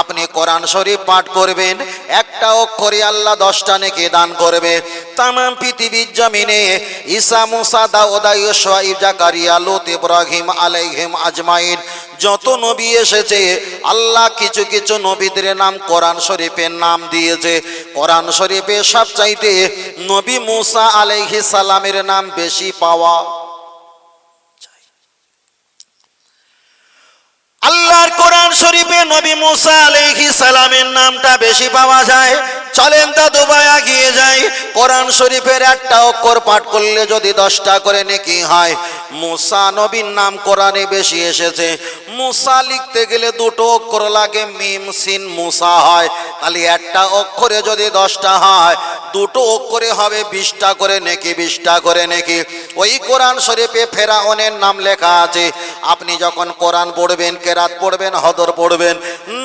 আপনি কোরআন শরীফ পাঠ করবেন, একটা অক্ষরে আল্লাহ দশটা নেকি দান করবে। তাম পৃথিবীর জমিনে ঈসা, মুসা, দাউদা লুত, ইব্রাহিম আলাইহিম আজমাইন যত নবী এসেছে, আল্লাহ কিছু কিছু নবীদের নাম কোরআন শরীফের নাম দিয়েছে। কোরআন শরীফে সবচাইতে নবী মুসা আলাইহিস সালামের নাম বেশি পাওয়া। আল্লাহর কোরআন শরীফে নবী মুসা আলাইহি সালামের নামটা বেশি পাওয়া যায়। চলেন দাদু ভাই এগিয়ে যাই। কোরআন শরীফের একটা অক্ষর পাঠ করলে যদি দশটা করে নেকি হয়। মুসা নবীর নাম কোরআনে বেশি এসেছে। মুসা লিখতে গেলে দুটো অক্ষর লাগে, মিম, সিন, মুসা হয়। তাহলে একটা অক্ষরে যদি দশটা হয়, দুটো অক্ষরে হবে বিশটা করে নেকি, বিশটা করে নেকি। ওই কোরআন শরীফে ফেরাউনের নাম লেখা আছে। আপনি যখন কোরআন পড়বেন কেরাত পড়বেন, হদর পড়বেন,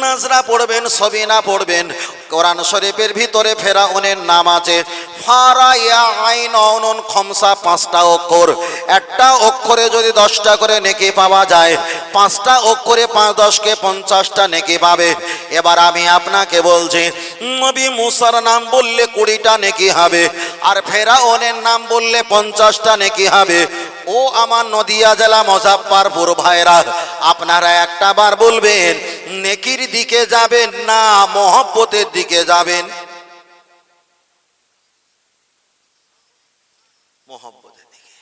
নাজরা পড়বেন, সবিনা পড়বেন। কোরআন শরীফের ভিতরে ফেরাউনের নাম আছে ফারা ইয়া আইন অনন খমসা পাঁচটা অক্ষর। একটা অক্ষরে যদি দশটা করে নেকি পাওয়া যায়, পাঁচটা অক্ষরে পাঁচ দশকে পঞ্চাশটা নেকি পাবে। এবার আমি আপনাকে বলছি, নবী মুসার নাম বললে কুড়িটা নেকি হবে, আর ফেরাউনের নাম বললে পঞ্চাশটা নেকি হবে। ও আমার নদিয়া জেলা মজাফরপুর ভাইরা, আপনারা একটা বার বলবেন, নেকির দিকে যাবেন না মহব্বতের দিকে যাবেন? মহব্বতের দিকে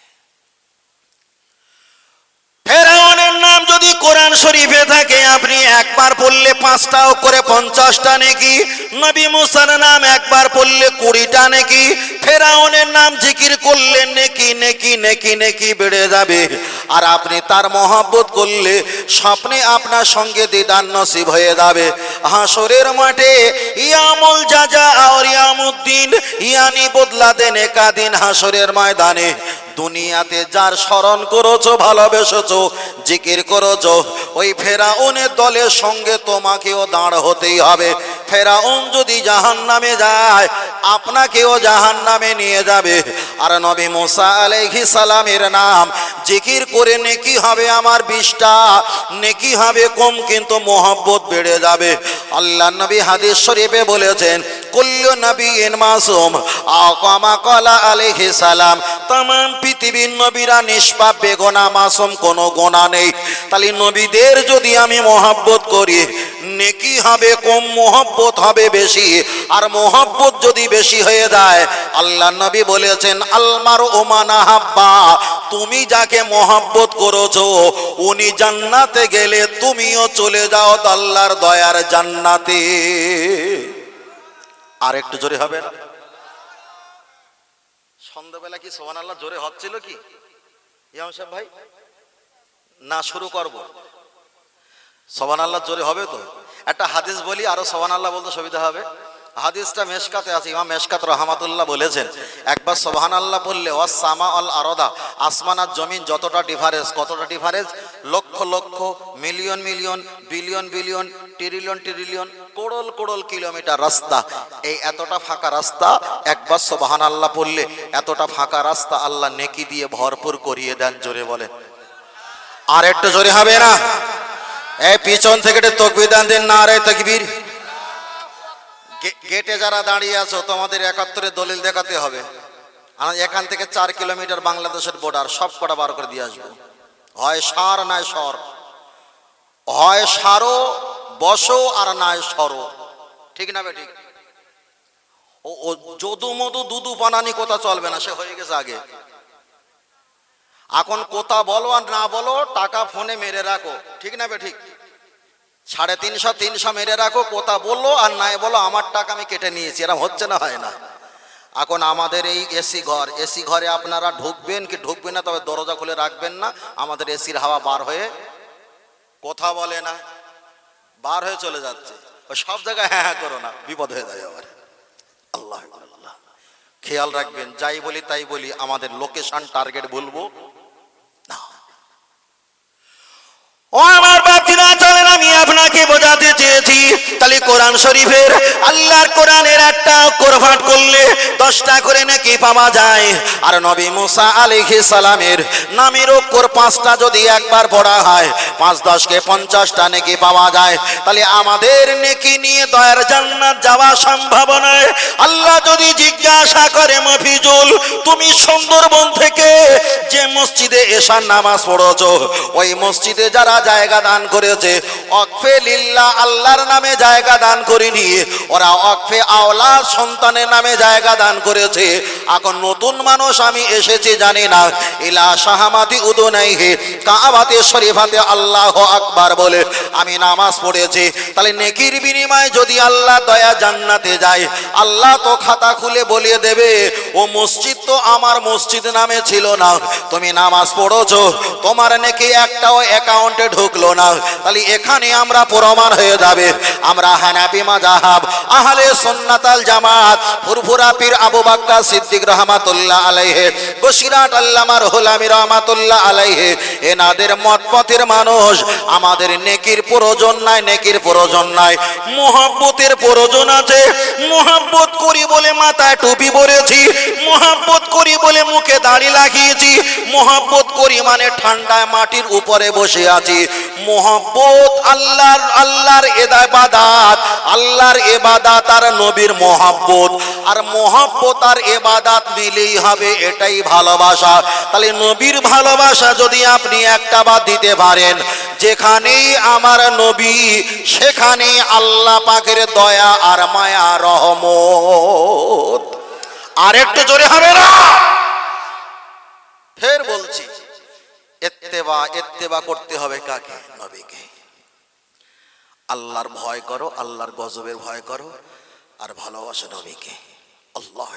ফেরাউনের নাম যদি কোরআন শরীফে থাকে, আপনি একবার পড়লে পাঁচটাও করে পঞ্চাশটা নাকি? নবী মুসার নাম একবার পড়লে কুড়িটা নাকি? ফেরাউনের নাম জিকির করলে নেকি নেকি নেকি নেকি বেড়ে যাবে। আর আপনি তার মহব্বত করলে স্বপ্নে আপনার সঙ্গে দিদান নসিব হয়ে যাবে। হাসরের মাঠে, ইয়ামুল জাজা আর ইয়ামুদ্দিন, ইয়ানি বদলা দেন একাদিন হাসরের ময়দানে। দুনিয়াতে যার স্মরণ করেছ, ভালোবেসেছো, জিকির করেছ, ওই ফেরাউনের দলের সঙ্গে তোমাকেও দাঁড় হতেই হবে। ফেরাউন যদি জাহান নামে যায়, আপনাকেও জাহান নামে নিয়ে যাবে। আর নবী মুসা আলাইহি সালামের নাম, জিকির করে নেকি হবে আমার বিশটা নেকি হবে কম, কিন্তু মোহব্বত বেড়ে যাবে। আল্লাহ নবী হাদিস শরীফে বলেছেন কুল্লু নবী ইন মাসুম। আকামা কলা আলাইহি সালাম। তাম পৃথিবীর নবীরা নিষ্পাপ, বেগোনা, মাসুম, কোনো গোনা নেই। তাহলে নবীদের যদি আমি মোহাব্বত করি, নেকি হবে, কম মোহব্বত হবে বেশি। আর মোহব্বত যদি বেশি হয়ে যায়, আল্লাহ নবী বলেছেন আলমার ওমানা হাব্বা। তুমি যাকে মোহাব্বত করেছ, উনি জান্নাতে গেলে তুমিও চলে যাও আল্লাহর দয়ার জান্নাতে। আর একটু জোরে হবে না? সন্ধ্যাবেলা কি সোহান আল্লাহ জোরে হচ্ছিল কি? ভাই, না, শুরু করব। সোহান আল্লাহ জোরে হবে তো? একটা হাদিস বলি, আরও সোহান আল্লাহ বলতে সুবিধা হবে। হাদিসটা মেশকাতে আছে, ইমাম মেশকাত রহমাতুল্লাহ বলেছেন, একবার সোহান আল্লাহ বললে সামা আল আরদা আসমান আর জমিন যতটা ডিফারেন্স কতটা difference lakh lakh million million billion billion trillion trillion crore crore kilometre রাস্তা। এই এতটা ফাঁকা রাস্তা, একবার সোবাহান আল্লাহ পড়লে এতটা ফাঁকা রাস্তা আল্লাহ নেকি দিয়ে ভরপুর করিয়ে দেন, জোরে বলে আর একটু জোরে হবে না? এই পিছন থেকে তকবির দান না রে তকবির। গেটে যারা দাঁড়িয়ে আছো, তোমাদের একাত্তরে দলিল দেখাতে হবে। এখান থেকে চার কিলোমিটার বাংলাদেশের বর্ডার সব কটা বার করে দিয়ে আসব। হয় সার নয় সর। হয় সারো বসো আর নয় সরো। ঠিক না বে ঠিক? ও যদু মধু দুদু বানানি কোথা চলবে না, সে হয়ে গেছে আগে। এখন কোথা বলো আর না বলো, টাকা ফোনে মেরে রাখো। ঠিক না বে ঠিক? সাড়ে তিনশো তিনশো মেরে রাখো, কোথা বলল আর নাই বলো, আমার টাকা আমি কেটে নিয়েছি এরকম হচ্ছে না, হয় না। এখন আমাদের এই এসি ঘর এসি ঘরে আপনারা ঢুকবেন কি ঢুকবেন না, তবে দরজা খুলে রাখবেন না, আমাদের এসির হাওয়া বার হয়ে কথা বলে না। বার হয়ে চলে যাচ্ছে। সব জায়গায় হ্যাঁ হ্যাঁ করো না, বিপদ হয়ে যায় আবার। আল্লাহ খেয়াল রাখবেন, যাই বলি তাই বলি, আমাদের লোকেশন টার্গেট বলব আমি আপনাকে বোঝাতে চেয়েছি। তাহলে কোরআন শরীফের, আল্লাহর কোরআনের একটা কোরফাট করলে দশটা করে নাকি পাওয়া যায়। আর নবী মুসা আলাইহি সালামের নামের অক্ষর পাঁচটা যদি একবার পড়া হয়, পাঁচ দশকে পঞ্চাশটা নাকি পাওয়া যায়। তাহলে আমাদের নেকি নিয়ে দয়ার জান্নাত যাওয়া সম্ভাবনায় আল্লাহ যদি জিজ্ঞাসা করে, মফিজুল, তুমি সুন্দরবন থেকে যে মসজিদে এশার নামাজ পড়েছো, ওই মসজিদে যারা জায়গা দান করেছে অকফে লিল্লা আল্লাহর নামে জায়গা দান করিনি ওরা অকফে আওলা সন্তানের নামে জায়গা দান করেছে। এখন নতুন মানুষ আমি এসেছি জানি না। ইলা শাহামাতি উদুনাইহে, কাবাতে শরীফাতে আল্লাহ আকবার বলে আমি নামাজ পড়েছি। তাহলে নেকির বিনিময়ে যদি আল্লাহ দয়া জান্নাতে যায়, আল্লাহ তো খাতা খুলে বলিয়ে দেবে, ও মসজিদ তো আমার মসজিদ নামে ছিল না। তুমি নামাজ পড়েছো, তোমার নাকি একটাও অ্যাকাউন্টে ঢুকলো না। তাহলে এখানে আমরা প্রমাণ হয়ে যাবে। আমরা হানাপি মাজাহাব আহলে সুন্নাতাল জামাত, ফুরফুরা পীর আবু বাক্কা সিদ্দিক রহমাতুল্লাহ আলাইহে বসিরাট আল্লামা রহুল আমির রহমাতুল্লাহ আলাইহে, এনাদের মত পথের মানুষ, আমাদের নেকির প্রয়োজন নাই, নেকির প্রয়োজন নাই, মোহাব্বতের প্রয়োজন আছে, মোহাব্বত করি বলে মাথায় টুপি পরেছি, মোহাব্বত করি বলে মুখে দাড়ি লাগিয়েছি, মোহাব্বত করি মানে ঠান্ডায় মাটির উপরে বসে আছি, মোহাব্বত আল্লাহর আল্লাহর এবাদাত আল্লাহর এবাদাত আর নবীর মোহাব্বত, আর মোহাব্বত আর এবাদাত মিলেই হবে, এটাই ভালোবাসা। তাহলে নবীর ভালোবাসা যদি আপনি একটা বাদ দিতে পারেন, যেখানেই আমার নবী সেখানে আল্লাহ পাকের দয়া আর মায়া, রহমত। আর একটু জোরে হবে না? ফের বলছি, এত্তেবা এত্তেবা করতে হবে কাকে? নবীকে। আল্লাহর ভয় করো, আল্লাহর গজবের ভয় করো, আর ভালোবাসো নবীকে। আল্লাহ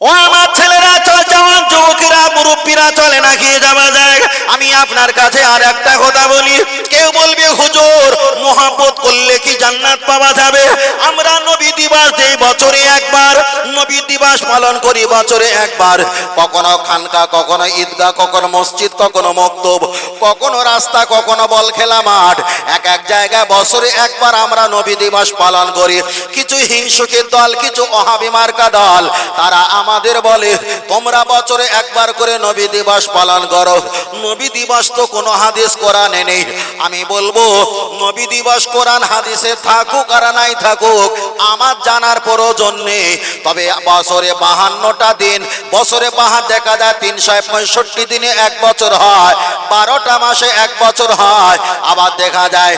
ও আমার ছেলেরা চল জওয়ান যুবকেরা, মুরব্বীরা চলে না খেয়ে যাওয়া যায় আমি আপনার কাছে আর একটা কথা বলি। কেউ বলবে, হুজুর, মোহাব্বত করলে কি জান্নাত পাওয়া যাবে? আমরা নবী দিবস দেই বছরে একবার। নবী দিবস পালন করি বছরে একবার। কখনো খানকা, কখনো ঈদগাহ, কখনো মসজিদ, কখনো মক্তব, কখনো রাস্তা, কখনো বল খেলা মাঠ। এক এক জায়গায় বছরে একবার আমরা নবী দিবস পালন করি। কিছু হিংসুকের দল, কিছু অহাবি মার্কা দল, তারা আমাদের বলে, তোমরা বছরে একবার করে নবী দিবস পালন করো। নবী দিবস তো কোনো হাদিস কোরআনে নেই। আমি বলব, নবী দিবস কোরআন হাদিসে থাকুক আর নাই থাকুক, আমার জানার প্রয়োজন নেই। তবে বছরে বাহান্নটা দিন, বছরে বাহান দেখা যায় তিনশো পঁয়ষট্টি দিনে এক বছর হয়, বারোটা মাসে এক বছর হয়। আবার দেখা যায়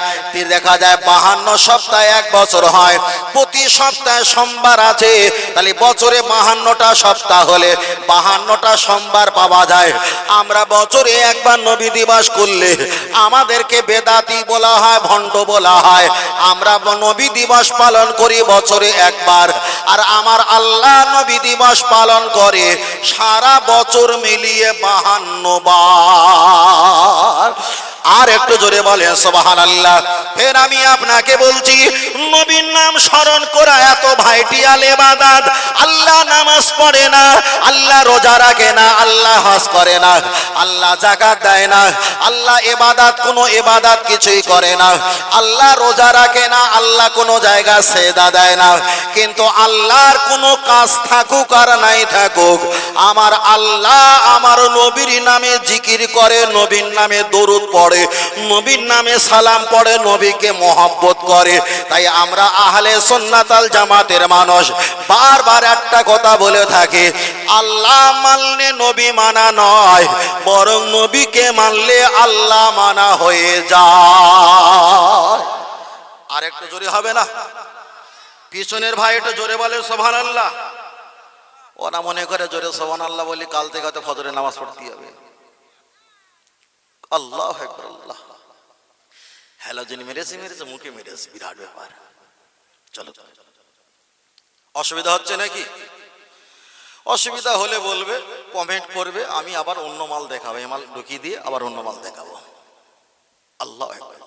দেখা যায় বাহান্ন সপ্তাহে এক বছর হয়। প্রতি সপ্তাহে সোমবার আছে, তাহলে বছরে বাহান্নটা সপ্তাহ হলে বাহান্নটা সোমবার পাওয়া যায়। আমরা বছরে একবার নবী দিবস করলে আমাদেরকে বেদাতি বলা হয়, ভণ্ড বলা হয়। আমরা নবী দিবস পালন করি বছরে একবার। আর আমার আল্লাহ নবী দিবস পালন করে সারা বছর মিলিয়ে বাহান্ন বার। আর একটু জোরে বলেন সোবাহান আল্লাহ ফের আমি আপনাকে বলছি, নবীর নাম স্মরণ করা এত ভাইটিয়াল এবাদাত। আল্লাহ নামাজ পড়ে না, আল্লাহ রোজা রাখে না, আল্লাহ হজ করে না, আল্লাহ জাকাত দেয় না, আল্লাহ এবাদাত, কোনো এবাদাত কিছুই করে না। আল্লাহ রোজা রাখে না, আল্লাহ কোনো জায়গা সেদা দেয় না। কিন্তু আল্লাহর কোনো কাজ থাকুক আর নাই থাকুক, আমার আল্লাহ আমার নবীর নামে জিকির করে, নবীর নামে দরুদ পড়ে নবীর নামে সালাম পড়ে, নবীকে মহব্বত করে। তাই আমরা আহলে সন্নাতাল জামাতের মানুষ বারবার একটা কথা বলে থাকে, আল্লাহ মানলে নবী মানা নয়, বরং নবীকে মানলে আল্লাহ মানা হয়ে যায়। আর একটু জোরে হবে না? পিছনের ভাই একটু জোরে বলে সোভান আল্লাহ ওরা মনে করে জোরে সোভান আল্লাহ বলি কাল থেকে হয়তো ফজরে নামাজ পড়তে হবে। আল্লাহ একবার আল্লাহ। হ্যালোজেন মেরেছে মেরেছে, মুখে মেরেছে, বিরাট ব্যাপার। চলো। অসুবিধা হচ্ছে নাকি? অসুবিধা হলে বলবে কমেন্ট করবে, আমি আবার অন্য মাল দেখাবো, এই মাল ঢুকিয়ে দিয়ে আবার অন্য মাল দেখাবো। আল্লাহ একবার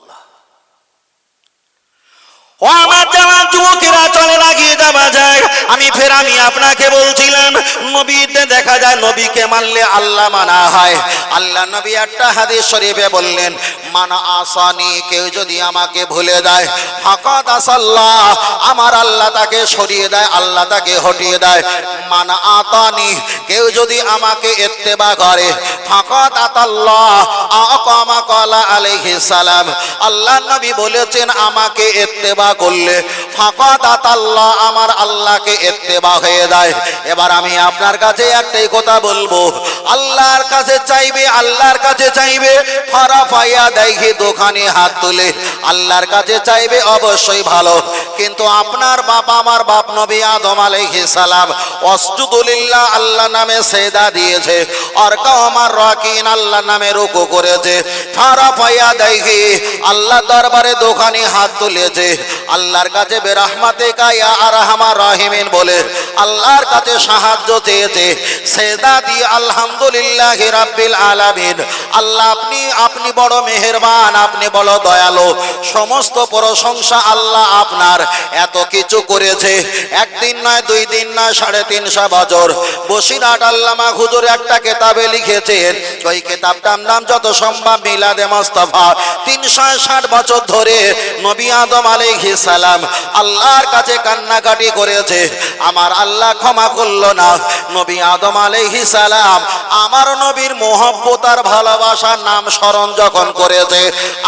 ও আমার জামা যুবকেরা, চলে লাগিয়ে যাওয়া যায়। আমি ফের আমি আপনাকে বলছিলাম নবীতে দেখা যায়, নবীকে মানলে আল্লাহ মানা হয়। আল্লাহ নবী একটা হাদিস শরীফে বললেন মান আসানি, কেউ যদি আমাকে ভুলে দেয় আমার আল্লাহ তাকে সরিয়ে দেয়, আল্লাহ তাকে হটিয়ে দেয়। মান আতানি, কেউ যদি আমাকে করে কালা সালাম। আল্লাহ নবী বলেছেন, আমাকে করলে ফাকাদ আতাল্লাহ আমার আল্লাহকে ইত্তেবা হয়ে যায়। এবার আমি আপনার কাছে একটাই কথা বলব, আল্লাহর কাছে চাইবে, আল্লাহর কাছে চাইবে ফারা পাইয়া দেখে দোকানে হাত তুলে। আল্লাহর কাছে চাইবে অবশ্যই ভালো। কিন্তু আপনার আমার বাপ নবী আদম আলাইহিস সালাম আল্লাহ নামে সেদা দিয়েছে। আল্লাহ নামে রুকু করেছে। ফারা আল্লাহ দরবারে দোকানে হাত তুলেছে। আল্লাহর কাছে কায়া আর আমার রাহিমিন বলে, আল্লাহর কাছে সাহায্য চেয়েছে। সেদা দিয়ে আলহামদুলিল্লাহ রাব্বিল আলামিন। আল্লাহ আপনি আপনি বড় মেহেরবান, আপনি বড় দয়ালু, সমস্ত প্রশংসা আল্লাহ আপনার, এত কিছু করেছে। একদিন নয়, দুই দিন নয়, সাড়ে তিনশো বছর। বসিরাট আল্লামা হুজুর একটা কেতাবে লিখেছেন, ওই কেতাবটার নাম যত সম্ভব মিলাদে মোস্তফা। তিনশো ষাট বছর ধরে নবী আদম আলাইহিস সালাম আল্লাহর কাছে কান্নাকাটি করেছে। আমার আল্লাহ ক্ষমা করল না। নবী আদম আলাইহিস সালাম, আমার নবীর মোহব্বত আর ভালোবাসার নাম স্মরণ যখন করেছে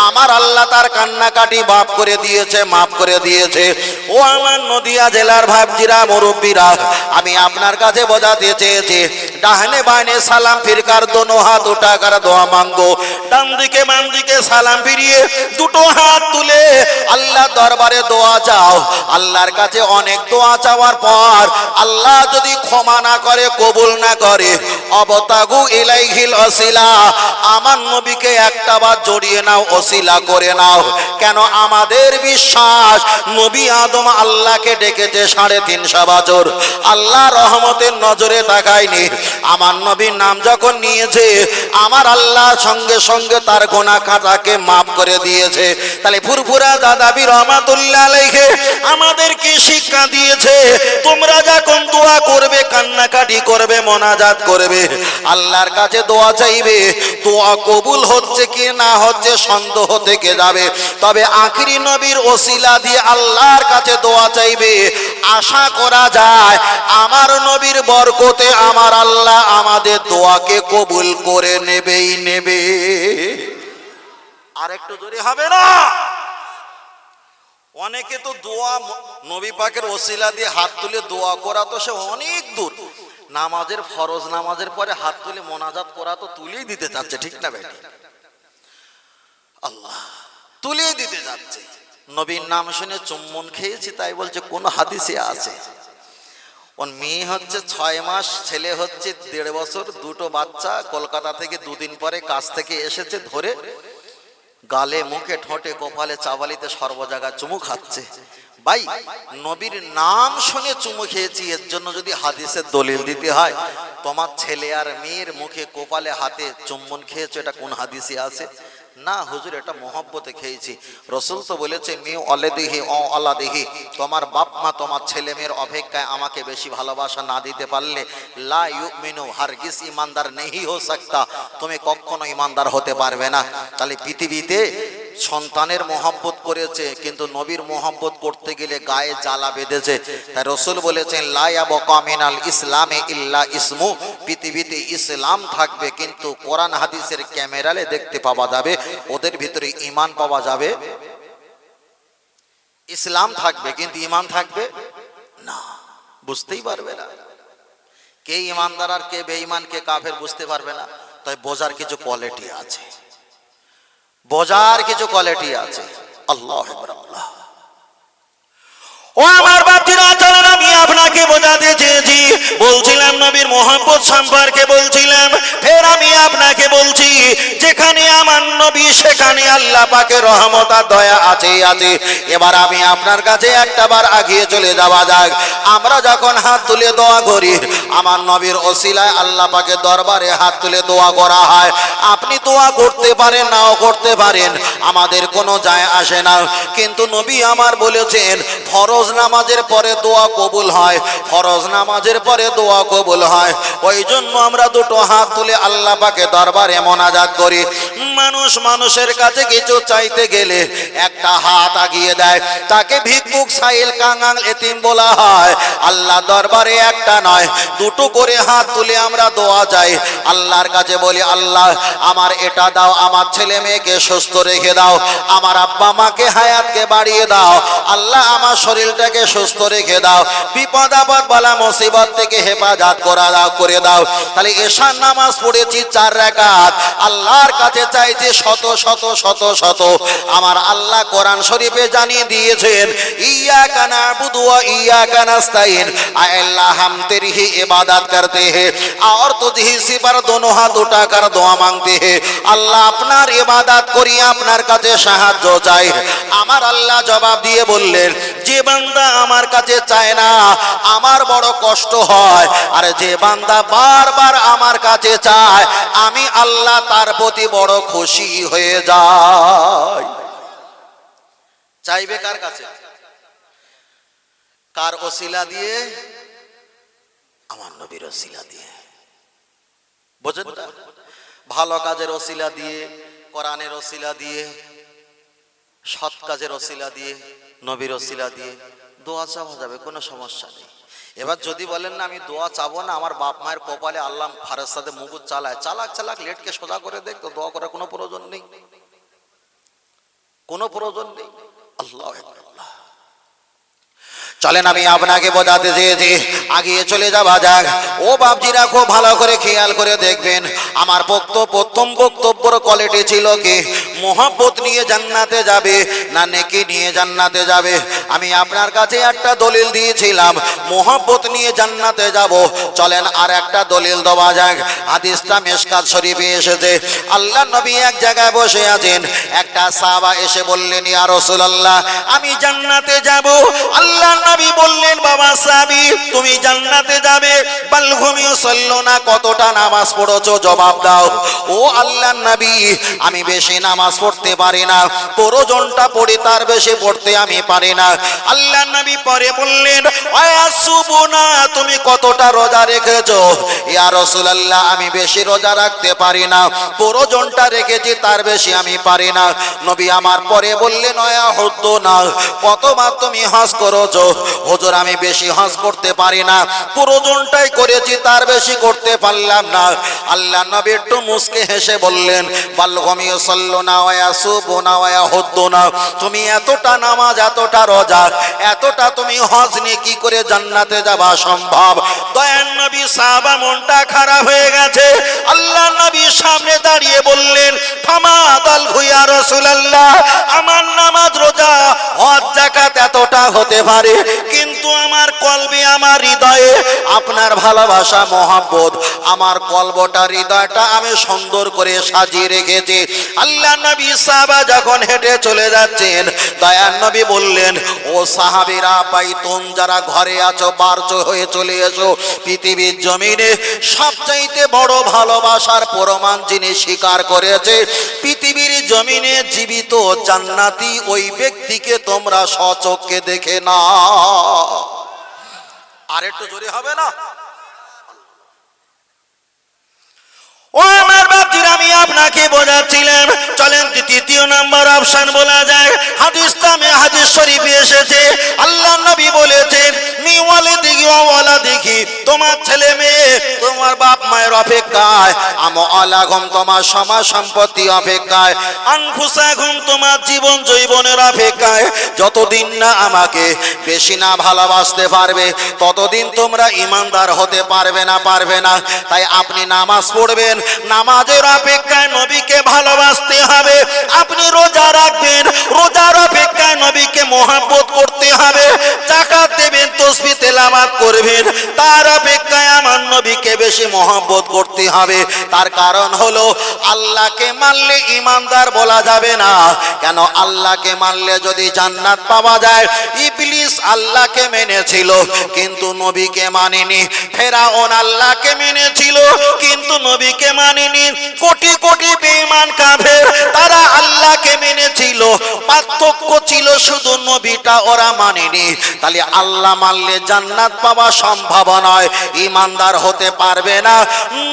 আমার আল্লাহ তার কান্নাকাটি মাফ করে দিয়েছে, মাফ করে দিয়েছে। ও আমার নদিয়া জেলার ভাবজিরা, মুরব্বীরা, আমি আপনার কাছে বোঝাতে চেয়েছি ডাহনে বাইনে সালাম ফিরকার, দোনো হাত উঠাকার, দোয়া মাঙ্গো। ডান দিকে বাম দিকে সালাম ফিরিয়ে দুটো হাত তুলে আল্লাহ দরবারে দোয়া চাও। আল্লাহর কাছে অনেক দোয়া চাওয়ার পর আল্লাহ যদি ক্ষমা না করে, কবুল না করে, অবতাগু ইলাইহিল অসিলা আমার নবীকে একটা বার জড়িয়ে নাও অসিলা করে নাও। কেন আমাদের বিশ্বাস, নবী আদম আল্লাহকে ডেকেছে সাড়ে তিনশো বছর। আল্লাহ রহমতের নজরে তাকায়নি। আমার নবীর নাম যখন নিয়েছে, আমার আল্লাহ সঙ্গে সঙ্গে তার গোনা খাতাকে মাফ করে দিয়েছে। তাহলে ফুরফুরা দাদাবি রহমাতুল্লাহ আলাইহি আমাদেরকে শিক্ষা দিয়েছে, তোমরা যখন দোয়া করবে, কান্নাকাটি করবে, মোনাজাত করবে, আল্লাহর কাছে দোয়া চাইবে, দোয়া কবুল হচ্ছে কি না হচ্ছে সন্দেহ থেকে যাবে। তবে আখিরি নবীর ওসিলা দিয়ে আল্লাহর কাছে দোয়া চাইবে, আশা করা যায়, আমার নবীর বরকতে আমার আল্লাহ আমাদের দোয়াকে কবুল করে নেবেই নেবে। আর একটু জোরে হবে না? অনেকে তো দোয়া নবী পাকের ওসিলা দিয়ে হাত তুলে দোয়া করা তো সে অনেক দূর। নামাজের ফরজ নামাজের পরে হাত তুলে মোনাজাত করা তো তুলেই দিতে চাচ্ছে, ঠিক না বেটি আল্লাহ তুলিয়ে দিতে যাচ্ছে নবীর নাম শুনে চুম্বন খেয়েছি, তাই বলছে, কোন হাদিসে আছে? মেয়ে হচ্ছে ছয় মাস, ছেলে হচ্ছে দেড় বছর, দুটো বাচ্চা, কলকাতা থেকে দুদিন পরে কাছ থেকে এসেছে, ধরে গালে, মুখে, ঠোঁটে, কপালে চাবালিতে সর্ব জায়গায় চুমু খাচ্ছে। ভাই, নবীর নাম শুনে চুমু খেয়েছি, এর জন্য যদি হাদিসের দলিল দিতে হয়, তোমার ছেলে আর মেয়ের মুখে, কপালে, হাতে চুম্বন খেয়েছো, এটা কোন হাদিসে আছে? না, হুজুর, এটা মহব্বতে খেয়েছি। রসুল তো বলেছে মি অলে দিহি অ অলা দিহি তোমার বাপ মা তোমার ছেলে মেয়ের অপেক্ষায় আমাকে বেশি ভালোবাসা না দিতে পারলে লা ইউমিনু, হারগিস ইমানদার নেহি হো সাকতা, তুমি কখনো ইমানদার হতে পারবে না। তাহলে পৃথিবীতে সন্তানের মহব্বত করেছে, কিন্তু নবীর মহব্বত করতে গেলে গায়ে জ্বালা বেঁধেছে। তাই রসুল বলেছেন লায়া বকামিনাল ইসলামে ইল্লা ইসমু। পৃথিবীতে ইসলাম থাকবে, কিন্তু কোরআন হাদিসের ক্যামেরালে দেখতে পাওয়া যাবে। ওদের ভিতরে ইমান পাওয়া যাবে? ইসলাম থাকবে, কিন্তু ইমান থাকবে? না, বুঝতেই পারবে না। কে ইমানদার আর কে বেঈমান, কে কাফের বুঝতে পারবে না। তাই বোঝার কিছু কোয়ালিটি আছে। বোঝার কিছু কোয়ালিটি আছে। আল্লাহ আল্লাহ ও আমার বাপজিরা চলেন, আমি আপনাকে বোঝাতে চেয়েছি। বলছিলাম নবীর মোহাম্মদ সম্পর্কে বলছিলাম, ফের আমি আপনাকে বলছি, যেখানে আমার নবী, সেখানে আল্লাহ পাকে রহমত আর দয়া আছে আছে। এবার আমি আপনার কাছে একটা বার আগিয়ে চলে যাওয়া যাক। আমরা যখন হাত তুলে দোয়া করি, আমার নবীর ওসিলায় আল্লাহ পাকে দরবারে হাত তুলে দোয়া করা হয়। আপনি দোয়া করতে পারেন, নাও করতে পারেন, আমাদের কোনো যায় আসে না। কিন্তু নবী আমার বলেছেন, ফরজ নামাজের পরে দোয়া কবুল হয়, ফরজ নামাজের পরে দোয়া কবুল হয়। ওই জন্য আমরা দুটো হাত তুলে আল্লাহ পাকে দরবারে মোনাজাত করি। মানুষ মানুষের কাছে কিছু চাইতে গেলে একটা হাত আগিয়ে দেয়। তাকে ভিক্ষুক, সাইল, কাঙাল, এতিম বলা হয়। আল্লাহ দরবারে একটা নয়, দুটো করে হাত তুলে আমরা দোয়া যাই আল্লাহর কাছে বলি, আল্লাহ, আমার এটা দাও, আমার ছেলে মেয়েকে সুস্থ রেখে দাও, আমার আব্বা মাকে হায়াতকে বাড়িয়ে দাও। আল্লাহ, আমার শরীরটাকে সুস্থ রেখে দাও। বিপদ আপদ বলা মুসিবত থেকে হেফাজত করা দাও, করে দাও। তাহলে এশার নামাজ পড়েছি চার রেখাত আল্লাহর কাছে চাইছি শত শত শত শত। আমার আল্লাহ কোরআন শরীফে জানিয়ে দিয়েছেন ইয়া কানা বুদুয়া ইয়া কানাস্তাইন আল্লাহ, হাম তেরি হি ইবাদত করতে হে। আর তুঝহি সিবার দোনো হাত উঠা কর, দোয়া মাংতে হে। আল্লাহ আপনার ইবাদত করি, আপনার কাছে সাহায্য চাই। আমার আল্লাহ জবাব দিয়ে বললেন যে বান্দা আমার কাছে চায় না, আমার বড় কষ্ট হয়। আর যে বান্দা বারবার আমার কাছে চায়, আমি আল্লাহ তার প্রতি বড় খুশি হয়ে যাই। চাইবে কার কাছে? কার ওসিলা দিয়ে? আমার নবীর ওসিলা দিয়ে। বোঝেন? ভালো কাজের ওসিলা দিয়ে, কোরআনের ওসিলা দিয়ে, সৎ কাজের ওসিলা দিয়ে। নবীর ওসিলা দিয়ে দোয়া চাওয়া যাবে, কোনো সমস্যা নেই। এবার যদি বলেন না, আমি দোয়া চাবো না, আমার বাপ মায়ের কপালে আল্লাহ ফারের সাথে মুগুর চালায়, চালাক চালাক, লেটকে সোজা করে দেখ তো, দোয়া করার কোনো প্রয়োজন নেই। কোনো প্রয়োজন নেই। আল্লাহ আল্লাহ চলেন, আমি আপনাকে বোঝাতে চেয়েছি। আগিয়ে চলে যাওয়া যাক। ও বাপজিরা খুব ভালো করে খেয়াল করে দেখবেন, আমার বক্তব্য প্রথম বক্তব্যর কোয়ালিটি ছিল কি? মোহাব্বত নিয়ে জান্নাতে যাবে না নেকি নিয়ে জান্নাতে যাবে? আমি আপনার কাছে একটা দলিল দিয়েছিলাম, মোহাব্বত নিয়ে জান্নাতে যাব। চলেন, আর একটা দলিল দেওয়া যাক। হাদিসটা মেশকাত শরীফে এসেছে। আল্লাহ নবী এক জায়গায় বসে আছেন। একটা সাহাবা এসে বললেন, ইয়া রাসূলুল্লাহ, আমি জান্নাতে যাব। আল্লাহ নবী বললেন বাবা সাহাবি তুমি জান্নাতে যাবে বাল ঘুমিয়ে চলল না, কতটা নামাজ পড়েছো জবাব দাও। ও আল্লাহ নবী, আমি বেশি নামাজ পড়তে পারি না। প্রয়োজনটা পড়ি তার বেশি পড়তে আমি পারি না। আল্লাহ নবী পরে বললেন না তুমি কতটা রোজা রেখেছো? ইয়া রাসূলুল্লাহ, আমি বেশি রোজা রাখতে পারি না। প্রয়োজনটা রেখেছি, তার বেশি আমি পারি না। নবী আমার পরে বললেন অয়া হদ্দ না কতবার তুমি হজ করেছ? হুজুর, আমি বেশি হজ করতে পারি না। প্রয়োজনটাই করেছি, তার বেশি করতে পারলাম না। আল্লাহ নবী একটু মুসকে হেসে বললেন বাল্যগমীয় সল্ল না ওয়া সুবু না ওয়া হদ্দ না তুমি এতটা নামাজ, এতটা রোজা, এতটা তুমি হজ নিয়ে কি করে জান্নাতে যাওয়া সম্ভব? দয়ান নবী সাহাবা মনটা খারাপ হয়ে গেছে। আল্লাহ নবী দাঁড়িয়ে বললেন, ফামা ভুইয়া রাসূলুল্লাহ, আমার নামাজ রোজা, হজ জাকাত এতটা হতে পারে, কিন্তু আমার কলবে, আমার হৃদয়ে আপনার ভালোবাসা, মহাব্বত, আমার কলবটা, হৃদয়টা আমি সুন্দর করে সাজিয়ে রেখেছি। আল্লাহ নবী সাহাবা যখন হেঁটে চলে যাচ্ছেন দয়ান নবী বললেন, ও সাহাবীরা, বাইতুন, যারা ঘরে আছো, বারচ হয়ে চলে এসো, পৃথিবীর জমিনে সবচাইতে বড় ভালোবাসার প্রমাণ যিনি স্বীকার করেছে। পৃথিবীর জমিনে জীবিত জান্নাতি ওই ব্যক্তিকে তোমরা সচক্ষে দেখে না আর একটু জোরে হবে না? ও আমার বাপজির আমি আপনাকে বোঝাচ্ছিলাম চলেন তৃতীয় নাম্বার অপশন বলা যায়। হাদিস নামে হাদিস শরীফে এসেছে, আল্লাহ নবী বলেছেন মিওয়ালে দেখি ওয়ালা দেখি তোমার ছেলে মেয়ে, তোমার বাপ মায়ের অপেক্ষায়, আম আলাগম তোমার সমাজ সম্পত্তি অপেক্ষায় আনফুসাগম তোমার জীবন জৈবনের অপেক্ষায়, যতদিন না আমাকে বেশি না ভালোবাসতে পারবে, ততদিন তোমরা ইমানদার হতে পারবে না পারবে না। তাই আপনি নামাজ পড়বেন নামাজের অপেক্ষায় নবীকে ভালোবাসতে হবে। আপনি রোজা রাখবেন, রোজার অপেক্ষায় নবীকে মোহাব্বত করতে হবে। জাকাত দেবেন, তসবি তেলামাত করবেন। তার অপেক্ষায় আমার নবীকে বেশি মোহাব্বত করতে হবে। তার কারণ হলো, আল্লাহকে মানলে ইমানদার বলা যাবে না। কেন আল্লাহকে মানলে যদি জান্নাত পাওয়া যায়? ইবলিস আল্লাহকে মেনেছিল, কিন্তু নবীকে মানেনি। ফেরাউন আল্লাহকে আল্লাহকে মেনেছিল, কিন্তু নবীকে মানেনি। কোটি কোটি বেঈমান কাফের, তারা আল্লাহকে মেনেছিল। পার্থক্য ছিল শুধু নবীটা ওরা মানেনি। তাহলে আল্লাহ মানলে জান্নাত পাওয়া সম্ভব নয় ইমানদার হতে পারবে না।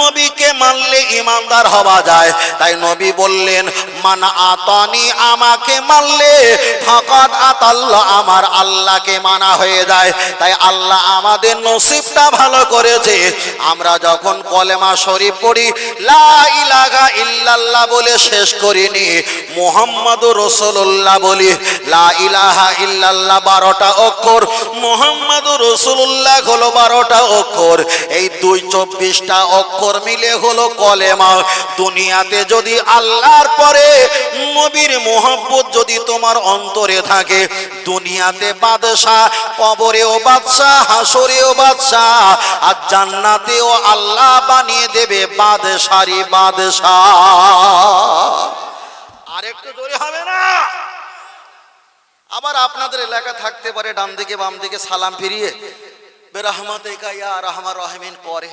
নবীকে মানলে ইমানদার হওয়া যায়। তাই নবী বললেন, মান আতানি আমাকে মানলে ফাকাত আতাল্লাহ আমার আল্লাহকে মানা হয়ে যায়। তাই আল্লাহ আমাদের নসিবটা ভালো করেছে। আমরা যখন কলেমা শরীফ পড়ি, লা ইলাহা ইল্লাল্লাহ বলে শেষ করিনি, মুহাম্মাদুর রাসূলুল্লাহ বলি, লা ইলাহা ইল্লাল্লাহ বারোটা অক্ষর, মুহাম্মাদুর রাসূলুল্লাহ হলো বারোটা অক্ষর। এই দুই চব্বিশটা অক্ষর মিলে হলো কলেমা। দুনিয়াতে যদি আল্লাহর পরে নবীর মোহাব্বত যদি তোমার অন্তরে থাকে, দুনিয়াতে বাদশাহ, কবরেও বাদশাহ হাসরেও বাদশাহ, আর জান্নাতেও আল্লাহ বানিয়ে দেবে বাদশারি বাদশাহ। আরেকটু জোরে হবে না? আবার আপনাদের এলাকা থাকতে পারে ডান দিকে, বাম দিকে, সালাম ফিরিয়ে। বেরহমতে ইয়া রহমান রহমিন, পরে।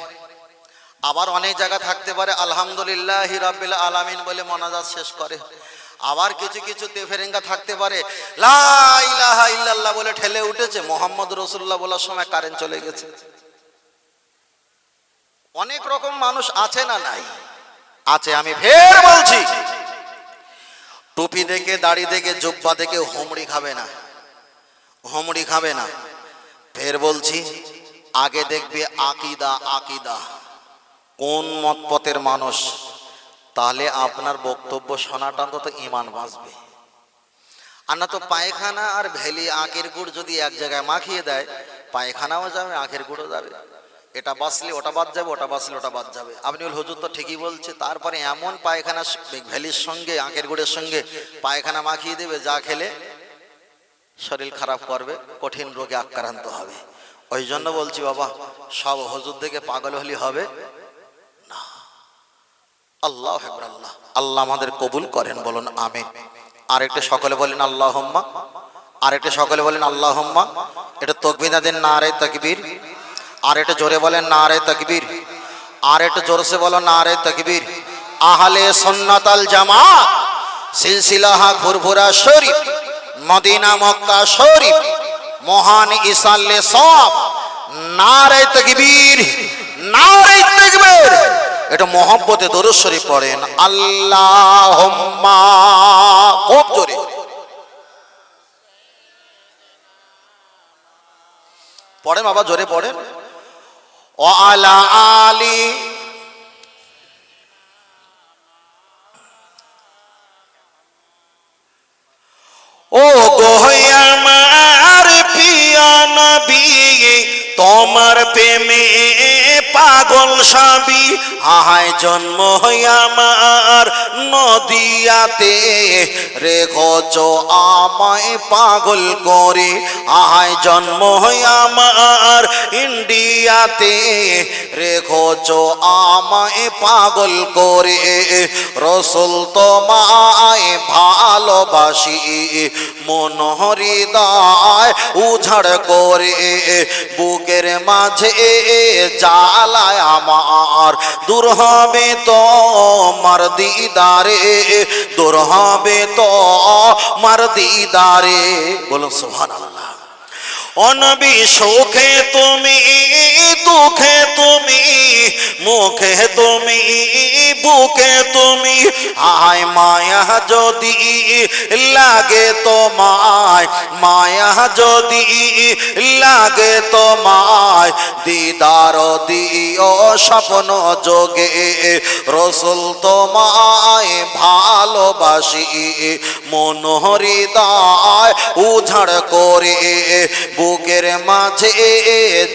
আবার অনেক জায়গা থাকতে পারে, আলহামদুলিল্লাহ রাব্বিল আলামিন বলে মনাজাত শেষ করে। আবার কিছু কিছু তেফেরেঙ্গা থাকতে পারে, লা ইলাহা ইল্লাল্লাহ বলে ঠেলে উঠেছে, মোহাম্মদ রসুল্লাহ বলার সময় কারেন্ট চলে গেছে। অনেক রকম মানুষ আছে না নাই? আছে, আমি ফের বলছি। টুপি দেখে, দাড়ি দেখে, জুব্বা দেখে হোমড়ি খাবে না। হোমড়ি খাবে না। ফের বলছি, আগে দেখবে আকিদা আকিদা। কোন মত পথের মানুষ? তাহলে আপনার বক্তব্য শোনাটা অন্তত ইমান বাঁচবে। আর না তো পায়খানা আর ভেলি আখের গুড় যদি এক জায়গায় মাখিয়ে দেয়, পায়খানাও যাবে, আখের গুড়ও যাবে। এটা বাঁচলে ওটা বাদ যাবে, ওটা বাঁচলে ওটা বাদ যাবে। আপনি বল হুজুর তো ঠিকই বলছে, তারপরে এমন পায়খানা ভ্যালির সঙ্গে আখের গুড়ের সঙ্গে পায়খানা মাখিয়ে দেবে, যা খেলে শরীর খারাপ করবে, কঠিন রোগে আক্রান্ত হবে। ওই জন্য বলছি, বাবা, সব হজুর থেকে পাগল হলি হবে না। আল্লাহ আল্লাহ। আল্লাহ আমাদের কবুল করেন, বলুন আমিন। আরেকটা সকলে বলেন আল্লাহ হোম্মা আরেকটা সকলে বলেন আল্লাহ হোম্মা এটা তকবিনা দেন, না আরে তকবীর। আর এটা জোরে বলেন না রে তকবীর। আর এটা জোরসে বলো না রে তকবীর। আহলে সন্নাতাল জামা সিলসিলাহা ঘুরঘুরা শরীফ, মদিনা মক্কা শরীফ, মহান ইসাল্লে সব, নারে তকবীর নারে তকবীর। এটা মোহব্বতে দরুদ শরীফ পড়েন, আল্লাহুম্মা, খুব জোরে। পড়েন বাবা, জোরে পড়েন। আলা আলী ও গোহয়ামার পিয়া নবী তোমার প্রেমে পাগল সবই আহায় জন্ম আমার নদিয়াতে। রেখোচ আমায় পাগল করে, আহায় জন্ম আমার ইন্ডিয়াতে। রেখোচ আমায় পাগল করে, রসুল তোমায় ভালোবাসি। মন হৃদয় উঝাড় করে বুকের মাঝে জালায় আমার। দূর হবে তো মার দিদারে, দূর হবে তো মার দিদারে। বলো সোহান অনবি শোকে তুমি দুঃখে তুমি, মুখে তুমি, বুকে তুমি। আয় মায়া যদি লাগে তোমায়, মায়া যদি লাগে তোমায়, দিদার দিও স্বপ্ন যোগে। রসুল তোমায় ভালোবাসি, মন হৃদয় উঝাড় করে, বুকের মাঝে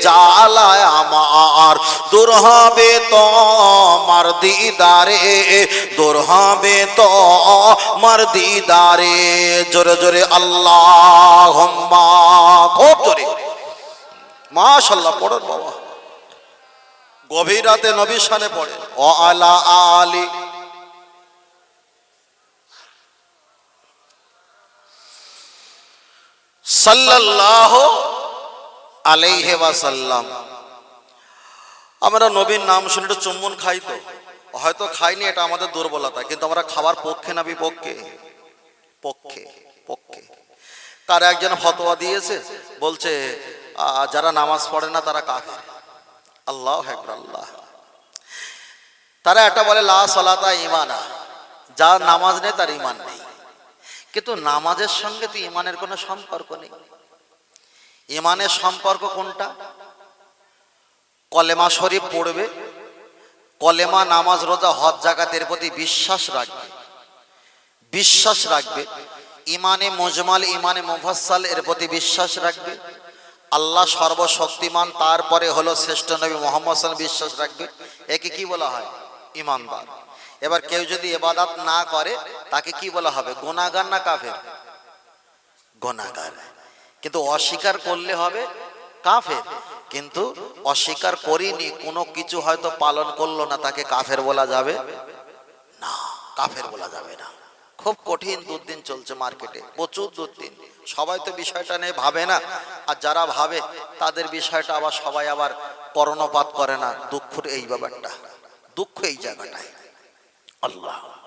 জ্বালায় আমার, দূর হবে তো মার দিদারে, দূর হবে তো মার দিদারে। জোরে জোরে আল্লাহ খুব জোরে। মাশাল্লাহ পড়েন বাবা। গভীর রাতে নবীর সানে পড়ে ও আলা আলী। সাল্লাল্লাহু আলাইহি ওয়াসাল্লাম। আমরা নবীর নাম শুনে একটু চুম্বন খাই তো। হয়তো খাইনি, এটা আমাদের দুর্বলতা, কিন্তু আমরা খাবার পক্ষে না বিপক্ষে? পক্ষে পক্ষে। তার একজন ফতোয়া দিয়েছে, বলছে যারা নামাজ পড়ে না তারা কাফের। আল্লাহ একবার আল্লাহ। তারা একটা বলে, লা সলাতা ইমানা যার নামাজ নেই তার ইমান নেই। কিন্তু নামাজের সঙ্গে তো ইমানের কোনো সম্পর্ক নেই। ইমানের সম্পর্ক কোনটা? কলেমা শরীফ পড়বে, কলেমা নামাজ রোজা হজ জাকাতের প্রতি বিশ্বাস রাখবে বিশ্বাস রাখবে, ইমানে মজমাল, ইমানে মুফাসাল এর প্রতি বিশ্বাস রাখবে, আল্লাহ সর্বশক্তিমান, তারপরে হলো শ্রেষ্ঠ নবী মোহাম্মদ বিশ্বাস রাখবে, একে কি বলা হয়? ইমানদার এবার কেউ যদি এবাদাত না করে, তাকে কি বলা হবে? গোনাগার না কাফের? গোনাগার কিন্তু অস্বীকার করলে হবে কাফের। কিন্তু অস্বীকার করিনি, কোনো কিছু হয়তো পালন করল না, তাকে কাফের বলা যাবে? না, কাফের বলা যাবে না। খুব কঠিন দুর্দিন চলছে মার্কেটে, প্রচুর দুর্দিন। সবাই তো বিষয়টা নিয়ে ভাবে না, আর যারা ভাবে, তাদের বিষয়টা আবার সবাই আবার পরণপাত করে না। দুঃখের এই ব্যাপারটা দুঃখ এই জায়গাটায়। আল্লাহ।